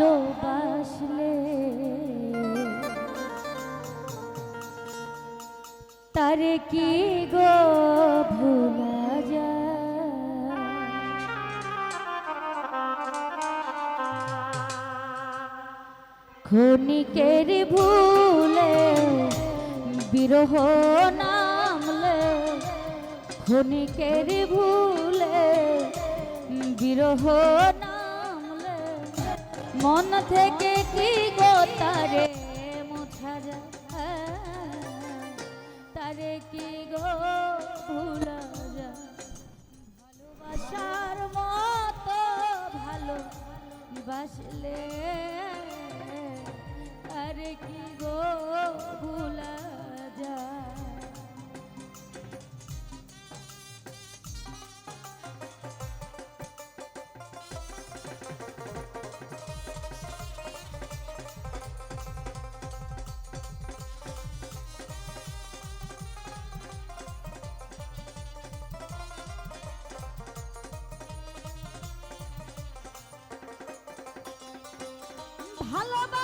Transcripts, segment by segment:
ভালোবাসলে। তারে কি গো ভুলা যায়? ক্ষণিকের ভুলে বিরহ নামলে ক্ষণিকের ভুলে বিরহ নামলে মন থেকে কি গো তারে মোছা যায় তারে কি গো ভুলা যায় ভালোবাসার মতো ভালো বাসলে আরে কি গো ভুলা যায় ভালোবাসা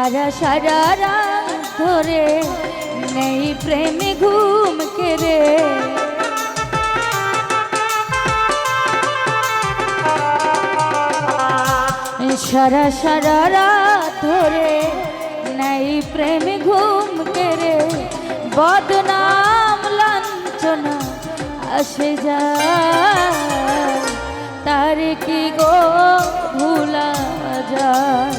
সারা সারা রাত ধরে নেই প্রেমে ঘুম কেড়ে। সারা সারা রাত ধরে নেই প্রেমে ঘুম কেড়ে। বদনাম, লাঞ্ছনা আসে যায়। তার কি গো ভুলা যায়?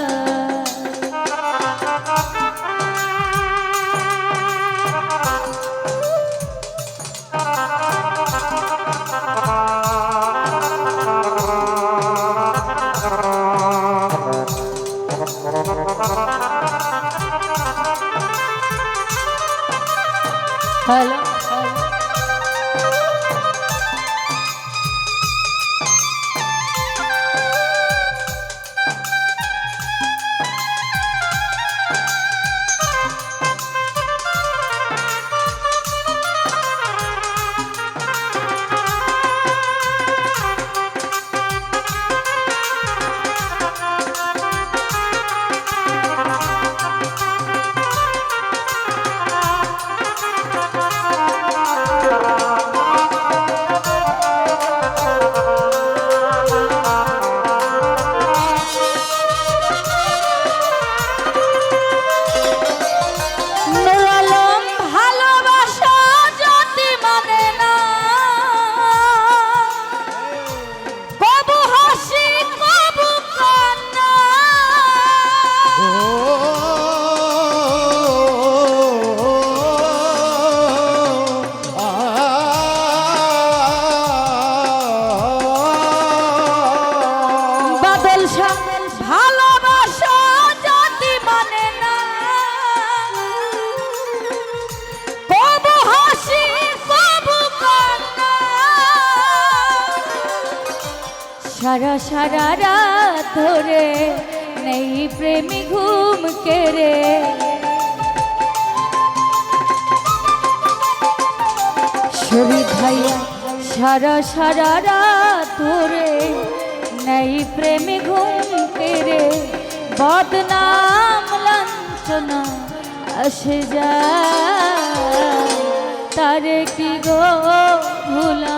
হ্যালো সারা সারা রাত ধরে নেই প্রেমী ঘুম কেড়ে। শরীর ভাইয়া সারা সারা রাত ধরে নেই প্রেমী ঘুম কেড়ে। বদনাম, লাঞ্ছনা আসে যায়। তারে কি গো ভুলা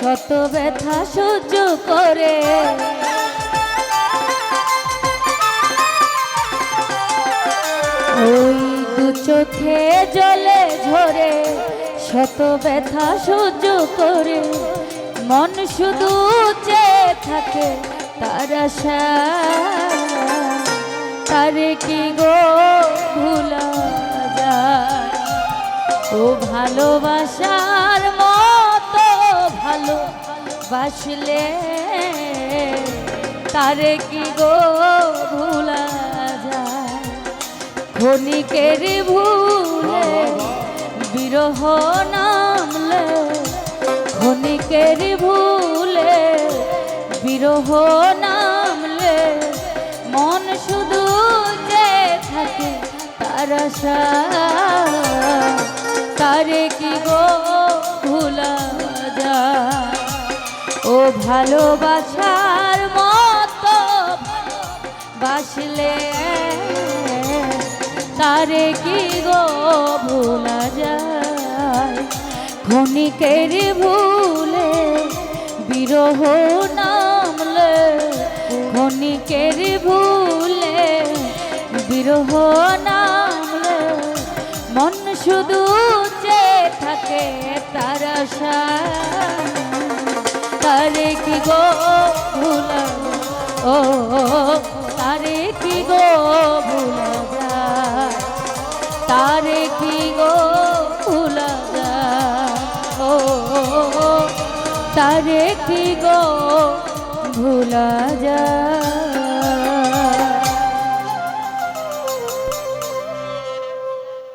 শত ব্যথা সহ্য করে। ওই দু চোখে জলে ঝরে শত ব্যথা সহ্য করে। মন শুধু চেয়ে থাকে তার আশা। তারে কি গো ভুলা যায়? ও ভালোবাসার মতো ভালো বাসলে, তারে কি গো ভুলা যায়? ক্ষণিকের ভুলে বিরহ নামলে, ক্ষণিকের ভুলে বিরহ নামলে, মন শুধু যে থাকে তার আশা। তারে কি গো ভালোবাসার মতো বাসলে তারে কি গো ভোলা যায়? ক্ষণিকের ভুলে বিরহ নামলে ক্ষণিকের ভুলে বিরহ নামলে, মন শুধু চেয়ে থাকে তার আশা তারে কি গো ভুলা ও, তারে কি গো ভুল তারে কি গো ভুল ও, তারে কি গো ভুলা যায়